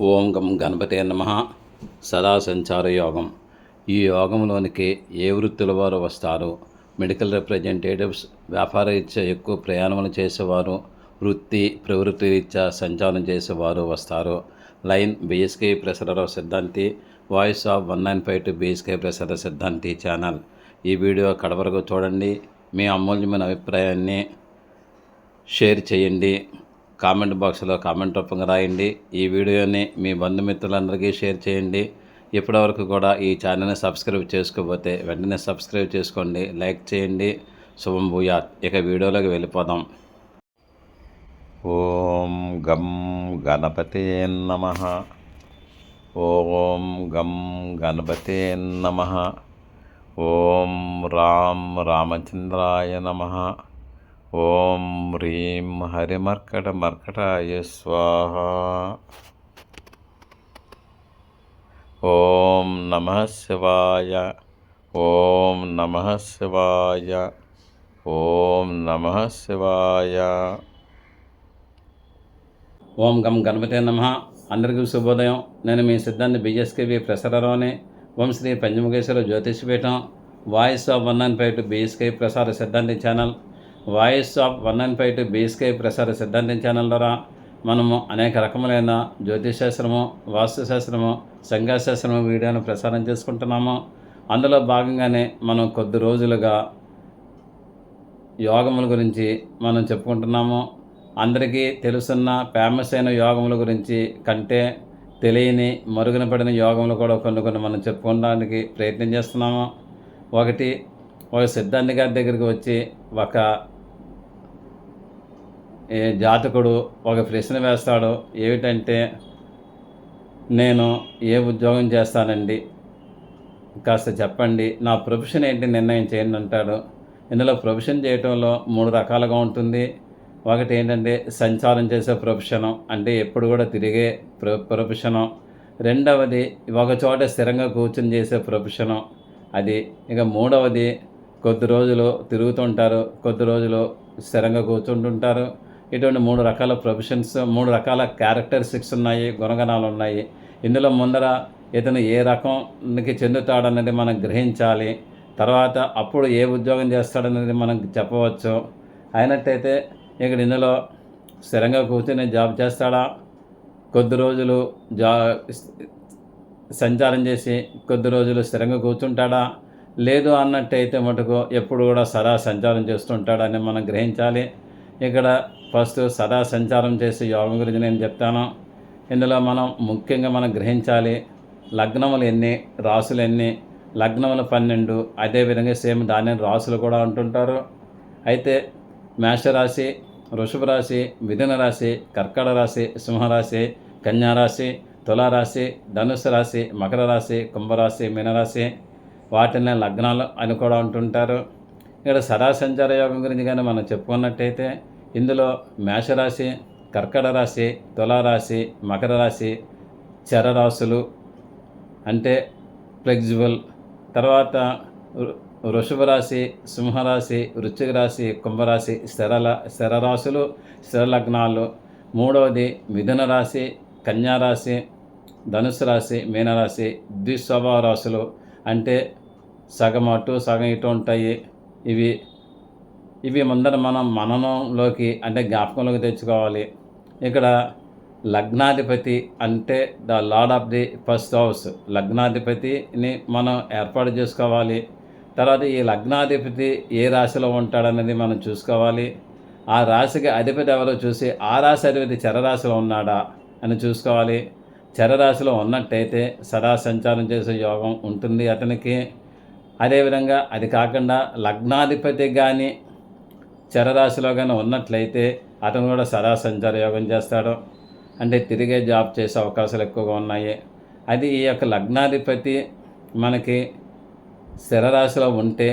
ఓం గం గణపతే నమ. సదాసంచార యోగం. ఈ యోగంలోనికి ఏ వృత్తుల వారు వస్తారు? మెడికల్ రిప్రజెంటేటివ్స్ వ్యాపార రీత్యా ఎక్కువ ప్రయాణములు చేసేవారు వృత్తి ప్రవృత్తి రీత్యా సంచారం చేసేవారు వస్తారు. Line BSK Prasararao Siddhanti voice of one nine five two BSK Prasara Siddhanti channel. ఈ వీడియో కడవరకు చూడండి. మీ అమూల్యమైన అభిప్రాయాన్ని షేర్ చేయండి. కామెంట్ బాక్స్లో కామెంట్ రూపంగా రాయండి. ఈ వీడియోని మీ బంధుమిత్రులందరికీ షేర్ చేయండి. ఇప్పటివరకు కూడా ఈ ఛానల్ని సబ్స్క్రైబ్ చేసుకోకపోతే వెంటనే సబ్స్క్రైబ్ చేసుకోండి. లైక్ చేయండి. శుభం భూయాత్. ఇక వీడియోలోకి వెళ్ళిపోదాం. ఓం గం గణపతే నమ. ఓం గం గణపతే నమ. ఓం రామ్ రామచంద్రాయ నమ. ఓం హ్రీం హరిమర్కట మర్కటాయ స్వాహ. ఓం నమ శివాయ. ఓం నమ శివాయ. ఓం నమ శివాయ. ఓం గం గణపతే నమ. అందరికీ శుభోదయం. నేను మీ సిద్ధాంతి బిఎస్కేవి ప్రసరలోని Om Shri Panchamukheshwara Jyotishpeetham. Voice of one and five two BSK Prasara Siddhanti channel. Voice of one nine five two BSK Prasara సిద్ధాంతం ఛానల్ ద్వారా మనము అనేక రకములైన జ్యోతిశాస్త్రము వాస్తుశాస్త్రము సంఘాశాస్త్రము వీడియోను ప్రసారం చేసుకుంటున్నాము. అందులో భాగంగానే మనం కొద్ది రోజులుగా యోగముల గురించి మనం చెప్పుకుంటున్నాము. అందరికీ తెలుసున్న ఫేమస్ అయిన యోగముల గురించి కంటే తెలియని మరుగున పడిన యోగములు కూడా కొన్ని కొన్ని మనం చెప్పుకోవడానికి ప్రయత్నం చేస్తున్నాము. ఒకటి ఒక సిద్ధాంతి గారి దగ్గరికి వచ్చి ఒక ఏ జాతకుడు ఒక ప్రశ్న వేస్తాడు ఏమిటంటే నేను ఏ ఉద్యోగం చేస్తానండి? కాస్త చెప్పండి. నా ప్రొఫెషన్ ఏంటి? నిర్ణయం చేయండి అంటాడు. ఇందులో ప్రొఫెషన్ చేయటంలో మూడు రకాలుగా ఉంటుంది. ఒకటి ఏంటంటే సంచారం చేసే ప్రొఫెషను అంటే ఎప్పుడు కూడా తిరిగే ప్రొ ప్రొఫెషను. రెండవది ఒక చోట స్థిరంగా కూర్చొని చేసే ప్రొఫెషను. అది ఇక మూడవది కొద్ది రోజులు తిరుగుతుంటారు కొద్ది రోజులు స్థిరంగా కూర్చుంటుంటారు. ఇటువంటి మూడు రకాల ప్రొఫెషన్స్ మూడు రకాల క్యారెక్టరిస్టిక్స్ ఉన్నాయి గుణగణాలు ఉన్నాయి. ఇందులో ముందర ఇతను ఏ రకంకి చెందుతాడన్నది మనం గ్రహించాలి. తర్వాత అప్పుడు ఏ ఉద్యోగం చేస్తాడనేది మనం చెప్పవచ్చు. అయినట్టయితే ఇక్కడ ఇందులో స్థిరంగా కూర్చొని జాబ్ చేస్తాడా? కొద్ది రోజులు జా సంచారం చేసి కొద్ది రోజులు స్థిరంగా కూర్చుంటాడా? లేదు అన్నట్టయితే మటుకు ఎప్పుడు కూడా సదా సంచారం చేస్తుంటాడని మనం గ్రహించాలి. ఇక్కడ ఫస్ట్ సదా సంచారం చేసే యోగం గురించి నేను చెప్తాను. ఇందులో మనం ముఖ్యంగా మనం గ్రహించాలి లగ్నములు ఎన్ని రాసులు ఎన్ని లగ్నములు పన్నెండు అదేవిధంగా సేమ్ దాని రాసులు కూడా అంటుంటారు. అయితే మేషరాశి వృషభ రాశి మిథున రాశి కర్కట రాశి సింహరాశి కన్యారాశి తులారాశి ధనుసు రాశి మకర రాశి కుంభరాశి మీనరాశి వాటిని లగ్నాలు అని కూడా అంటుంటారు. ఇక్కడ సదా సంచార యోగం గురించి కానీ మనం చెప్పుకున్నట్టయితే ఇందులో మేషరాశి కర్కట రాశి తులారాశి మకర రాశి చరరాశులు అంటే ఫ్లెక్సిబుల్ తర్వాత వృషభ రాశి సింహరాశి వృశ్చిక రాశి కుంభరాశి స్థిరల స్థిర రాశులు మూడవది మిథున రాశి కన్యా రాశి ధనుసు రాశి మీనరాశి ద్విస్వభావ రాశులు అంటే సగం అటు సగం ఇటు ఉంటాయి. ఇవి ఇవి ముందర మనం మననంలోకి అంటే జ్ఞాపకంలోకి తెచ్చుకోవాలి. ఇక్కడ లగ్నాధిపతి అంటే the lord of the first house. లగ్నాధిపతిని మనం ఏర్పాటు చేసుకోవాలి. తర్వాత ఈ లగ్నాధిపతి ఏ రాశిలో ఉంటాడనేది మనం చూసుకోవాలి. ఆ రాశికి అధిపతి ఎవరో చూసి ఆ రాశి అధిపతి చరరాశిలో ఉన్నాడా? అని చూసుకోవాలి. చరరాశిలో ఉన్నట్టయితే సదా సంచారం చేసే యోగం ఉంటుంది అతనికి. అదేవిధంగా అది కాకుండా లగ్నాధిపతి కానీ చరరాశిలో కానీ ఉన్నట్లయితే అతను కూడా సదా సంచార యోగం చేస్తాడు. అంటే తిరిగే జాబ్ చేసే అవకాశాలు ఎక్కువగా ఉన్నాయి. అది ఈ యొక్క లగ్నాధిపతి మనకి స్థిర రాశిలో ఉంటే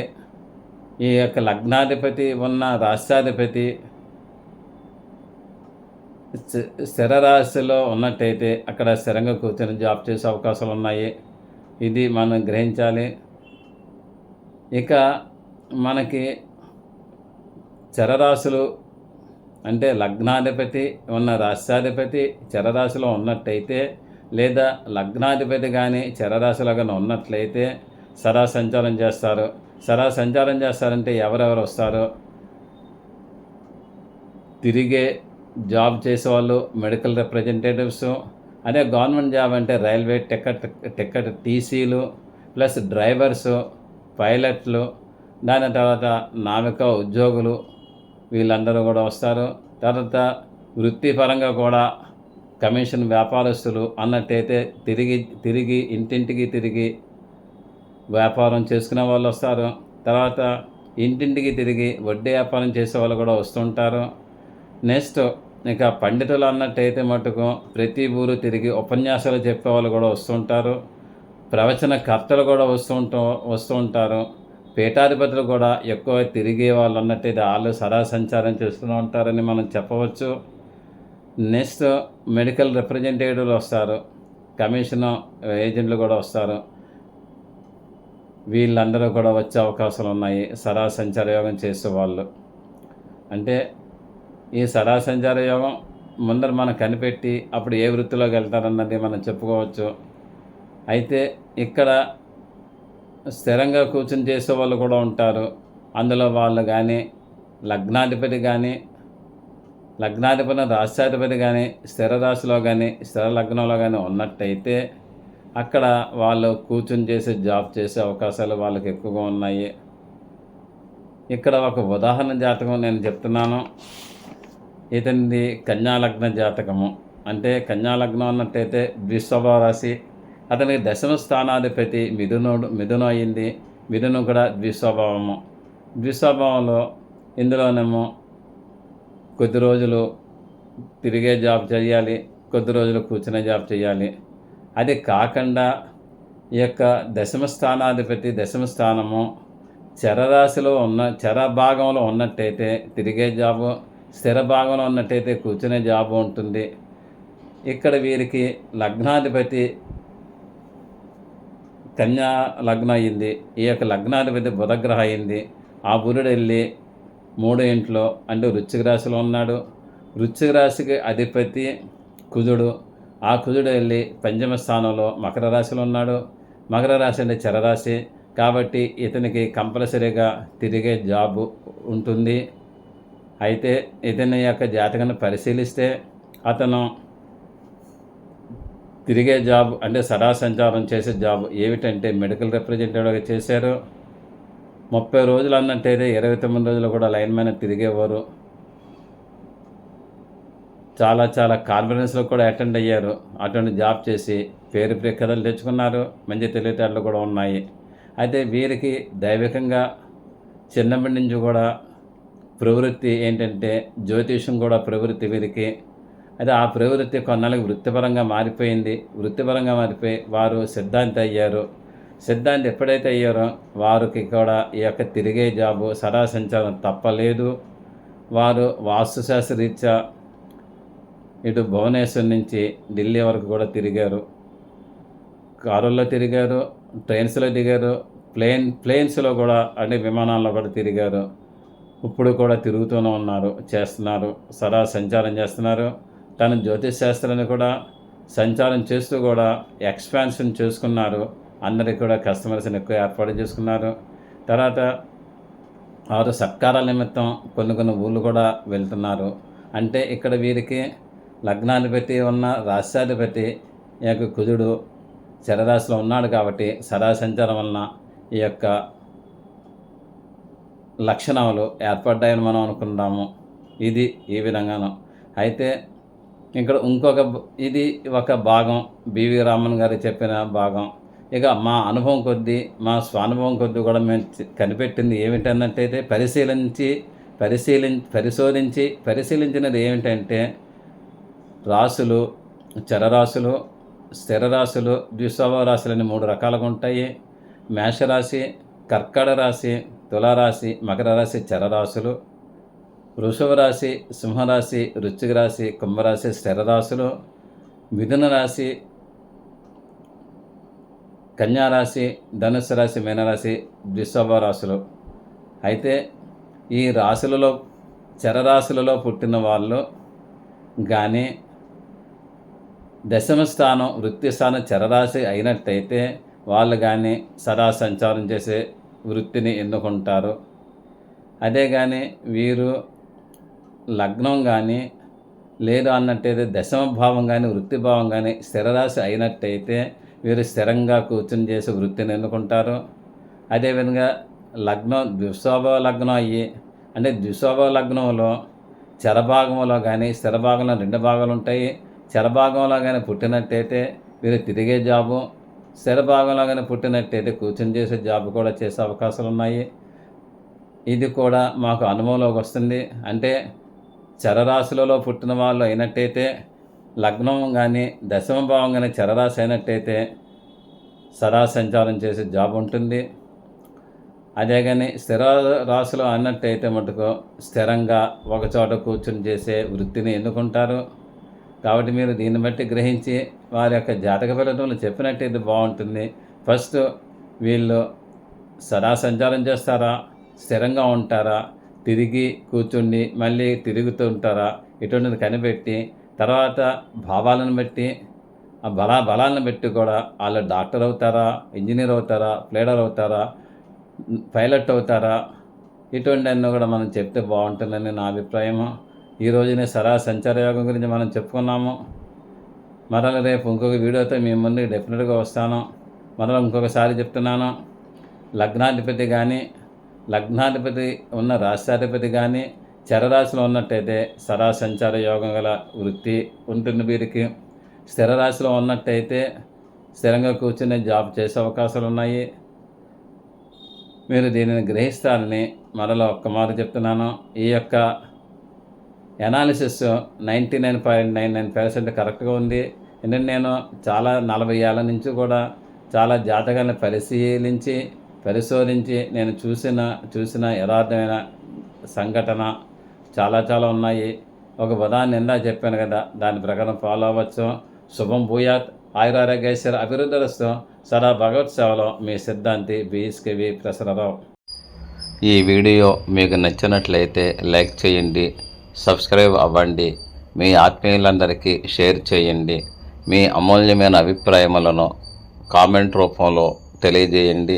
ఈ యొక్క లగ్నాధిపతి ఉన్న రాష్ట్రాధిపతి స్థిరరాశిలో స్థిర రాశిలో ఉన్నట్టయితే అక్కడ స్థిరంగా కూర్చొని జాబ్ చేసే అవకాశాలు ఉన్నాయి. ఇది మనం గ్రహించాలి. ఇక మనకి చరరాశులు అంటే లగ్నాధిపతి ఉన్న రాష్ట్రాధిపతి చరరాశిలో ఉన్నట్టయితే లేదా లగ్నాధిపతి కానీ చరరాశిలో కానీ ఉన్నట్లయితే సరా సంచారం చేస్తారు. సరా సంచారం చేస్తారంటే ఎవరెవరు వస్తారు? తిరిగే జాబ్ చేసేవాళ్ళు మెడికల్ రిప్రజెంటేటివ్స్ అదే గవర్నమెంట్ జాబ్ అంటే రైల్వే టికెట్ టికెట్ టీసీలు ప్లస్ డ్రైవర్సు పైలట్లు దాని తర్వాత నావిక ఉద్యోగులు వీళ్ళందరూ కూడా వస్తారు. తర్వాత వృత్తిపరంగా కూడా కమిషన్ వ్యాపారస్తులు అన్నట్టయితే తిరిగి తిరిగి ఇంటింటికి తిరిగి వ్యాపారం చేసుకునే వాళ్ళు వస్తారు. తర్వాత ఇంటింటికి తిరిగి వడ్డీ వ్యాపారం చేసే వాళ్ళు కూడా వస్తుంటారు. నెక్స్ట్ ఇక పండితులు అన్నట్టయితే మటుకు ప్రతి ఊరు తిరిగి ఉపన్యాసాలు చెప్పే వాళ్ళు కూడా వస్తుంటారు. ప్రవచన కర్తలు కూడా వస్తూ వస్తూ ఉంటారు పీఠాధిపతులు కూడా ఎక్కువ తిరిగే వాళ్ళు అన్నట్టయితే వాళ్ళు సదా సంచారం చేస్తూ ఉంటారని మనం చెప్పవచ్చు. నెక్స్ట్ మెడికల్ రిప్రజెంటేటివ్లు వస్తారు. కమిషన్ ఏజెంట్లు కూడా వస్తారు. వీళ్ళందరూ కూడా వచ్చే అవకాశాలు ఉన్నాయి సదా సంచార యోగం చేసే వాళ్ళు. అంటే ఈ సదా సంచార యోగం ముందర మనం కనిపెట్టి అప్పుడు ఏ వృత్తిలోకి వెళ్తారన్నది మనం చెప్పుకోవచ్చు. అయితే ఇక్కడ స్థిరంగా కూర్చొని చేసే వాళ్ళు కూడా ఉంటారు. అందులో వాళ్ళు కానీ లగ్నాధిపతి కానీ లగ్నాధిపతి రాష్ట్రాధిపతి కానీ స్థిర రాశిలో కానీ స్థిర లగ్నంలో కానీ ఉన్నట్టయితే అక్కడ వాళ్ళు కూర్చొని చేసే జాబ్ చేసే అవకాశాలు వాళ్ళకి ఎక్కువగా ఉన్నాయి. ఇక్కడ ఒక ఉదాహరణ జాతకం నేను చెప్తున్నాను. ఇతనిది కన్యాలగ్న జాతకము. అంటే కన్యాలగ్నం అన్నట్టయితే ద్విస్వభావ రాశి అతనికి దశమ స్థానాధిపతి మిథునుడు మిథునం అయింది. మిథునం కూడా ద్విస్వభావము. ద్విస్వభావంలో ఇందులోనేమో కొద్ది రోజులు తిరిగే జాబ్ చేయాలి కొద్ది రోజులు కూర్చునే జాబ్ చేయాలి. అది కాకుండా ఈ యొక్క దశమ స్థానాధిపతి దశమ స్థానము చరరాశిలో ఉన్న చర భాగంలో ఉన్నట్టయితే తిరిగే జాబు స్థిర భాగంలో ఉన్నట్టయితే కూర్చునే జాబు ఉంటుంది. ఇక్కడ వీరికి లగ్నాధిపతి కన్యా లగ్నం అయింది. ఈ యొక్క లగ్నాధిపతి బుధగ్రహం అయింది. ఆ బుధుడు వెళ్ళి మూడో ఇంట్లో అంటే వృశ్చిక రాశిలో ఉన్నాడు. వృశ్చిక రాశికి అధిపతి కుజుడు. ఆ కుజుడు వెళ్ళి పంచమ స్థానంలో మకర రాశిలో ఉన్నాడు. మకర రాశి అంటే చరరాశి. కాబట్టి ఇతనికి కంపల్సరీగా తిరిగే జాబ్ ఉంటుంది. అయితే ఇతని యొక్క జాతకాన్ని పరిశీలిస్తే అతను తిరిగే జాబ్ అంటే సదా సంచారం చేసే జాబ్ ఏమిటంటే మెడికల్ రిప్రజెంటేటివ్గా చేశారు. ముప్పై రోజులు అన్నట్టయితే ఇరవై తొమ్మిది రోజులు కూడా లైన్ మ్యాన్ తిరిగేవారు. చాలా చాలా కాన్ఫిడెన్స్లో కూడా అటెండ్ అయ్యారు. అటువంటి జాబ్ చేసి పేరు ప్రఖ్యాతలు తెచ్చుకున్నారు. మంచి తెలివితేటలు కూడా ఉన్నాయి. అయితే వీరికి దైవికంగా చిన్నప్పటి నుంచి కూడా ప్రవృత్తి ఏంటంటే జ్యోతిషం కూడా ప్రవృత్తి వీరికి అయితే ఆ ప్రవృత్తి కొన్నాళ్ళకి వృత్తిపరంగా మారిపోయింది. వృత్తిపరంగా మారిపోయి వారు సిద్ధాంతి అయ్యారు. సిద్ధాంతి ఎప్పుడైతే అయ్యారో వారికి కూడా ఈ యొక్క తిరిగే జాబు సదా సంచారం తప్పలేదు. వారు వాస్తుశాస్త్రరీత్యా ఇటు భువనేశ్వర్ నుంచి ఢిల్లీ వరకు కూడా తిరిగారు. కారుల్లో తిరిగారు ట్రైన్స్లో దిగారు ప్లేన్ ప్లేన్స్లో కూడా అంటే విమానాల్లో కూడా తిరిగారు. ఇప్పుడు కూడా తిరుగుతూనే ఉన్నారు చేస్తున్నారు సదా సంచారం చేస్తున్నారు. తన జ్యోతిష్ శాస్త్రాన్ని కూడా సంచారం చేస్తూ కూడా ఎక్స్పాన్షన్ చేసుకున్నారు. అందరికి కూడా కస్టమర్స్ని ఎక్కువ ఏర్పాటు చేసుకున్నారు. తర్వాత వారు సత్కారాల నిమిత్తం కొన్ని కొన్ని ఊళ్ళు కూడా వెళ్తున్నారు. అంటే ఇక్కడ వీరికి లగ్నాన్ని బట్టి ఉన్న రాష్ట్రాధిపతి ఈ యొక్క కుజుడు చరరాశిలో ఉన్నాడు కాబట్టి సదా సంచారం వలన ఈ యొక్క లక్షణాలు ఏర్పడ్డాయని మనం అనుకుంటాము. ఇది ఈ విధంగాను. అయితే ఇక్కడ ఇంకొక ఇది ఒక భాగం. బివి రామన్ గారు చెప్పిన భాగం. ఇక మా అనుభవం కొద్దీ మా స్వానుభవం కొద్దీ కూడా మేము కనిపెట్టింది ఏమిటన్నట్టయితే పరిశీలించి పరిశీలి పరిశోధించి పరిశీలించినది ఏమిటంటే రాసులు చరరాశులు స్థిర రాశులు ద్విస్వభావ రాశులు అని మూడు రకాలుగా ఉంటాయి. మేషరాశి కర్కడ రాశి తులారాశి మకర రాశి చరరాశులు. వృషభ రాశి సింహరాశి వృశ్చిక రాశి కుంభరాశి స్థిర మిథున రాశి కన్యారాశి ధనుసు రాశి మీనరాశి ద్విశోభ రాశులు అయితే ఈ రాశులలో చరరాశులలో పుట్టిన వాళ్ళు కానీ దశమ స్థానం వృత్తి స్థానం చరరాశి అయినట్టయితే వాళ్ళు కానీ సదా సంచారం చేసే వృత్తిని ఎన్నుకుంటారు. అదే కానీ వీరు లగ్నం కానీ లేదు అన్నట్టయితే దశమ భావం కానీ వృత్తి భావం కానీ స్థిరరాశి అయినట్టయితే వీరు స్థిరంగా కూర్చుని చేసే వృత్తిని ఎన్నుకుంటారు. అదేవిధంగా లగ్నం ద్విశోభ లగ్నం అయ్యి అంటే ద్విశోభ లగ్నంలో చరభాగంలో కానీ స్థిర భాగంలో రెండు భాగాలు ఉంటాయి. చెరభాగంలో కానీ పుట్టినట్టయితే వీరు తిరిగే జాబు స్థిర భాగంలో కానీ పుట్టినట్టయితే కూర్చొని చేసే జాబ్ కూడా చేసే అవకాశాలు ఉన్నాయి. ఇది కూడా మాకు అనుభవంలోకి వస్తుంది. అంటే చరరాశులలో పుట్టిన వాళ్ళు అయినట్టయితే లగ్నం కానీ దశమ భావం కానీ చరరాశి అయినట్టయితే సదా సంచారం చేసే జాబ్ ఉంటుంది. అదే కానీ స్థిర రాశిలో అన్నట్టయితే మటుకు స్థిరంగా ఒకచోట కూర్చుని చేసే వృత్తిని ఎన్నుకుంటారు. కాబట్టి మీరు దీన్ని బట్టి గ్రహించి వారి యొక్క జాతక ఫలితంలో చెప్పినట్టయితే బాగుంటుంది. ఫస్ట్ వీళ్ళు సదా సంచారం చేస్తారా? స్థిరంగా ఉంటారా? తిరిగి కూర్చుండి మళ్ళీ తిరుగుతూ ఉంటారా? ఇటువంటిది కనిపెట్టి తర్వాత భావాలను బట్టి ఆ బల బలాలను బట్టి కూడా వాళ్ళు డాక్టర్ అవుతారా? ఇంజనీర్ అవుతారా? ప్లేడర్ అవుతారా? పైలట్ అవుతారా? ఇటువంటి అన్నీ కూడా మనం చెప్తే బాగుంటుందని నా అభిప్రాయము. ఈ రోజునే సరా సంచార యోగం గురించి మనం చెప్పుకున్నాము. మరలా రేపు ఇంకొక వీడియోతో మీ ముందు డెఫినెట్గా వస్తాను. మరల ఇంకొకసారి చెప్తున్నాను. లగ్నాధిపతి కానీ లగ్నాధిపతి ఉన్న రాష్ట్రాధిపతి కానీ చరరాశిలో ఉన్నట్టయితే సరా సంచార యోగం గల వృత్తి ఉంటుంది వీరికి. స్థిర రాశిలో ఉన్నట్టయితే స్థిరంగా కూర్చుని జాబ్ చేసే అవకాశాలు ఉన్నాయి. మీరు దీనిని గ్రహిస్తారని మరలా ఒక్క మాట చెప్తున్నాను. ఈ యొక్క analysis ninety nine point nine nine percent కరెక్ట్గా ఉంది. ఎందుకంటే నేను చాలా నలభై ఏళ్ళ నుంచి కూడా చాలా జాతకాలను పరిశీలించి పరిశోధించి నేను చూసిన చూసిన యథార్థమైన సంఘటన చాలా చాలా ఉన్నాయి. ఒక ఉదాహరణ ఇందా చెప్పాను కదా దాని ప్రకారం ఫాలో అవ్వచ్చు. శుభం భూయాత్ ఆయురారోగ్యేశ్వర అభివృద్ధిరస్తు సదా భగవత్ సేవలో మీ సిద్ధాంతి బిఎస్కేవి ప్రసరరావు. ఈ వీడియో మీకు నచ్చినట్లయితే లైక్ చేయండి సబ్స్క్రైబ్ అవ్వండి మీ ఆత్మీయులందరికీ షేర్ చేయండి మీ అమూల్యమైన అభిప్రాయములను కామెంట్ రూపంలో తెలియజేయండి.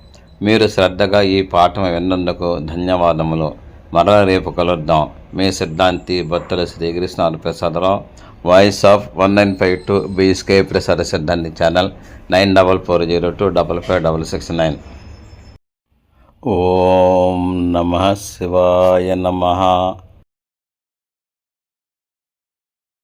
మీరు శ్రద్ధగా ఈ పాఠం విన్నందుకు ధన్యవాదములు. మరల రేపు కలుద్దాం. మీ సిద్ధాంతి Bhaktula Srikrishna Prasadarao voice of one nine five two BSK Prasada Siddhanti channel nine double four zero two double five double six nine ఓం నమ శివాయ నమ.